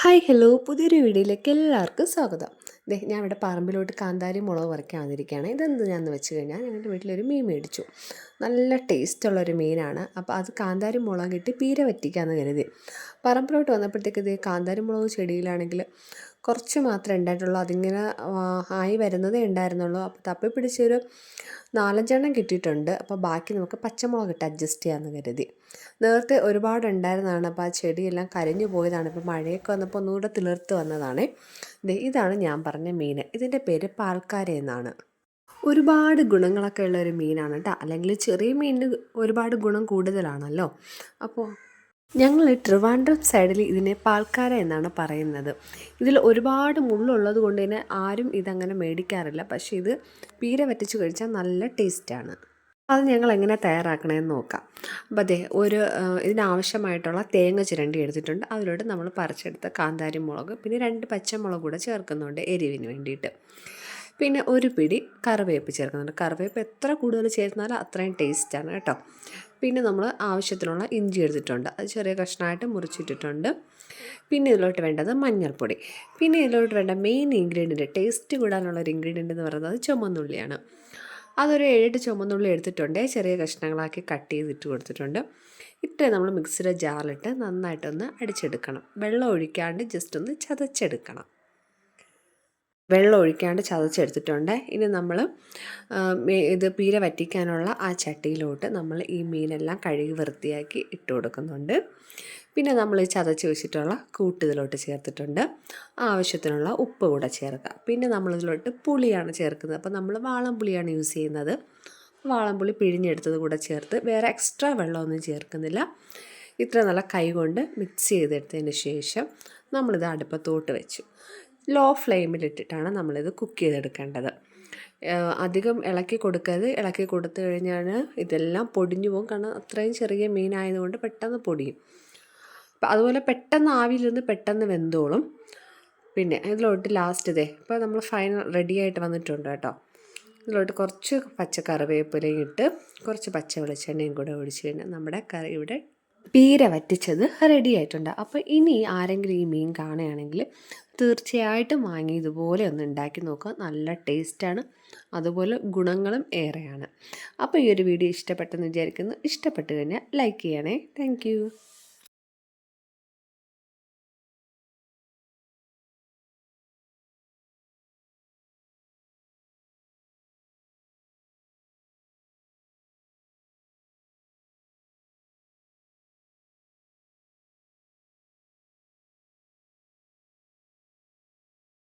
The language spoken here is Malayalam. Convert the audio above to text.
Hi hello. പുതിയൊരു വീഡിയോയിലേക്ക് എല്ലാവർക്കും സ്വാഗതം. ദേ ഞാൻ ഇവിടെ പറമ്പിലോട്ട് കാന്താരി മുളക് പറിക്കാൻ വന്നിരിക്കുകയാണ് ഇതെന്ത് ഞാന്ന് വെച്ച് കഴിഞ്ഞാൽ ഞങ്ങളുടെ വീട്ടിലൊരു മീൻ മേടിച്ചു. നല്ല ടേസ്റ്റുള്ളൊരു മീനാണ്. അപ്പോൾ അത് കാന്താരി മുളക് ഇട്ട് പീര വറ്റിക്കാമെന്ന് കരുതി. പറമ്പിലോട്ട് വന്നപ്പോഴത്തേക്ക് ഇത് കാന്താരി മുളക് ചെടിയിലാണെങ്കിൽ കുറച്ച് മാത്രമേ ഉണ്ടായിട്ടുള്ളൂ. അതിങ്ങനെ ആയി വരുന്നതേ ഉണ്ടായിരുന്നുള്ളൂ. അപ്പോൾ തപ്പി പിടിച്ചൊരു നാലഞ്ചെണ്ണം കിട്ടിയിട്ടുണ്ട്. അപ്പോൾ ബാക്കി നമുക്ക് പച്ചമുളക് ഇട്ട് അഡ്ജസ്റ്റ് ചെയ്യാമെന്ന് കരുതി. നേരത്തെ ഒരുപാട് ഉണ്ടായിരുന്നതാണ്. അപ്പോൾ ആ ചെടിയെല്ലാം കരിഞ്ഞു പോയതാണ്. ഇപ്പോൾ മഴയൊക്കെ വന്നപ്പോൾ ഒന്നുകൂടെ തിളിർത്ത് വന്നതാണ്. ഇതാണ് ഞാൻ പറഞ്ഞ മീൻ. ഇതിന്റെ പേര് പാൽക്കാര എന്നാണ്. ഒരുപാട് ഗുണങ്ങളൊക്കെ ഉള്ള ഒരു മീനാണ് കേട്ടോ. അല്ലെങ്കിൽ ചെറിയ മീനിന് ഒരുപാട് ഗുണം കൂടുതലാണല്ലോ. അപ്പോൾ ഞങ്ങൾ ട്രിവാൻഡ്രം സൈഡിൽ ഇതിനെ പാൽക്കാര എന്നാണ് പറയുന്നത്. ഇതിൽ ഒരുപാട് മുള്ളുള്ളത് കൊണ്ട് തന്നെ ആരും ഇതങ്ങനെ മേടിക്കാറില്ല. പക്ഷേ ഇത് പീര വറ്റിച്ച് കഴിച്ചാൽ നല്ല ടേസ്റ്റാണ്. അത് ഞങ്ങൾ എങ്ങനെ തയ്യാറാക്കണമെന്ന് നോക്കാം. അപ്പം അതെ ഒരു ഇതിനാവശ്യമായിട്ടുള്ള തേങ്ങ ചിരണ്ടി എടുത്തിട്ടുണ്ട്. അതിലോട്ട് നമ്മൾ പറിച്ചെടുത്ത കാന്താരി മുളക് പിന്നെ രണ്ട് പച്ചമുളക് കൂടെ ചേർക്കുന്നുണ്ട് എരിവിന് വേണ്ടിയിട്ട്. പിന്നെ ഒരു പിടി കറിവേപ്പ് ചേർക്കുന്നുണ്ട്. കറിവേപ്പ് എത്ര കൂടുതൽ ചേർന്നാലും അത്രയും ടേസ്റ്റാണ് കേട്ടോ. പിന്നെ നമ്മൾ ആവശ്യത്തിനുള്ള ഇഞ്ചി എടുത്തിട്ടുണ്ട്. അത് ചെറിയ കഷ്ണമായിട്ട് മുറിച്ചിട്ടിട്ടുണ്ട്. പിന്നെ ഇതിലോട്ട് വേണ്ടത് മഞ്ഞൾപ്പൊടി. പിന്നെ ഇതിലോട്ട് വേണ്ട മെയിൻ ഇൻഗ്രീഡിയന്റ് ടേസ്റ്റ് കൂടാനുള്ള ഒരു ഇൻഗ്രീഡിയന്റ് എന്ന് പറയുന്നത് ചുമന്നുള്ളിയാണ്. അതൊരു ഏഴെട്ട് ചുമന്നുള്ളി എടുത്തിട്ടുണ്ട്. ചെറിയ കഷ്ണങ്ങളാക്കി കട്ട് ചെയ്തിട്ട് കൊടുത്തിട്ടുണ്ട്. ഇത്രയും നമ്മൾ മിക്സിയുടെ ജാറിലിട്ട് നന്നായിട്ടൊന്ന് അടിച്ചെടുക്കണം. വെള്ളം ഒഴിക്കാണ്ട് ജസ്റ്റ് ഒന്ന് ചതച്ചെടുക്കണം. വെള്ളം ഒഴിക്കാണ്ട് ചതച്ചെടുത്തിട്ടുണ്ട്. ഇനി നമ്മൾ ഇത് പീര വറ്റിക്കാനുള്ള ആ ചട്ടിയിലോട്ട് നമ്മൾ ഈ മീനെല്ലാം കഴുകി വൃത്തിയാക്കി ഇട്ട് കൊടുക്കുന്നുണ്ട്. പിന്നെ നമ്മൾ ചതച്ച് വെച്ചിട്ടുള്ള കൂട്ട് ഇതിലോട്ട് ചേർത്തിട്ടുണ്ട്. ആവശ്യത്തിനുള്ള ഉപ്പ് കൂടെ ചേർക്കുക. പിന്നെ നമ്മളിതിലോട്ട് പുളിയാണ് ചേർക്കുന്നത്. അപ്പോൾ നമ്മൾ വാളം പുളിയാണ് യൂസ് ചെയ്യുന്നത്. വാളംപുളി പിഴിഞ്ഞെടുത്തത് കൂടെ ചേർത്ത് വേറെ എക്സ്ട്രാ വെള്ളമൊന്നും ചേർക്കുന്നില്ല. ഇത്ര നല്ല കൈ കൊണ്ട് മിക്സ് ചെയ്തെടുത്തതിന് ശേഷം നമ്മളിത് അടുപ്പത്തോട്ട് വെച്ചു. ലോ ഫ്ലെയിമിലിട്ടിട്ടാണ് നമ്മളിത് കുക്ക് ചെയ്തെടുക്കേണ്ടത്. അധികം ഇളക്കി കൊടുക്കരുത്. ഇളക്കി കൊടുത്തു കഴിഞ്ഞാൽ ഇതെല്ലാം പൊടിഞ്ഞു പോകും. കാരണം അത്രയും ചെറിയ മീനായതുകൊണ്ട് പെട്ടെന്ന് പൊടിയും. അപ്പം അതുപോലെ പെട്ടെന്ന് ആവിയിലിരുന്ന് പെട്ടെന്ന് വെന്തോളും. പിന്നെ ഇതിലോട്ട് ലാസ്റ്റ് ഇതേ ഇപ്പോൾ നമ്മൾ ഫൈനൽ റെഡി ആയിട്ട് വന്നിട്ടുണ്ട് കേട്ടോ. ഇതിലോട്ട് കുറച്ച് പച്ച കറിവേപ്പിലയും ഇട്ട് കുറച്ച് പച്ച വെളിച്ചെണ്ണയും കൂടെ ഒഴിച്ച് കഴിഞ്ഞാൽ നമ്മുടെ കറി ഇവിടെ പീര വറ്റിച്ചത് റെഡി ആയിട്ടുണ്ട്. അപ്പോൾ ഇനി ആരെങ്കിലും ഈ മീൻ കാണുകയാണെങ്കിൽ തീർച്ചയായിട്ടും വാങ്ങി ഇതുപോലെ ഒന്ന് ഉണ്ടാക്കി നോക്കുക. നല്ല ടേസ്റ്റാണ് അതുപോലെ ഗുണങ്ങളും ഏറെയാണ്. അപ്പോൾ ഈ ഒരു വീഡിയോ ഇഷ്ടപ്പെട്ടെന്ന് വിചാരിക്കുന്നു. ഇഷ്ടപ്പെട്ട് കഴിഞ്ഞാൽ ലൈക്ക് ചെയ്യണേ. താങ്ക്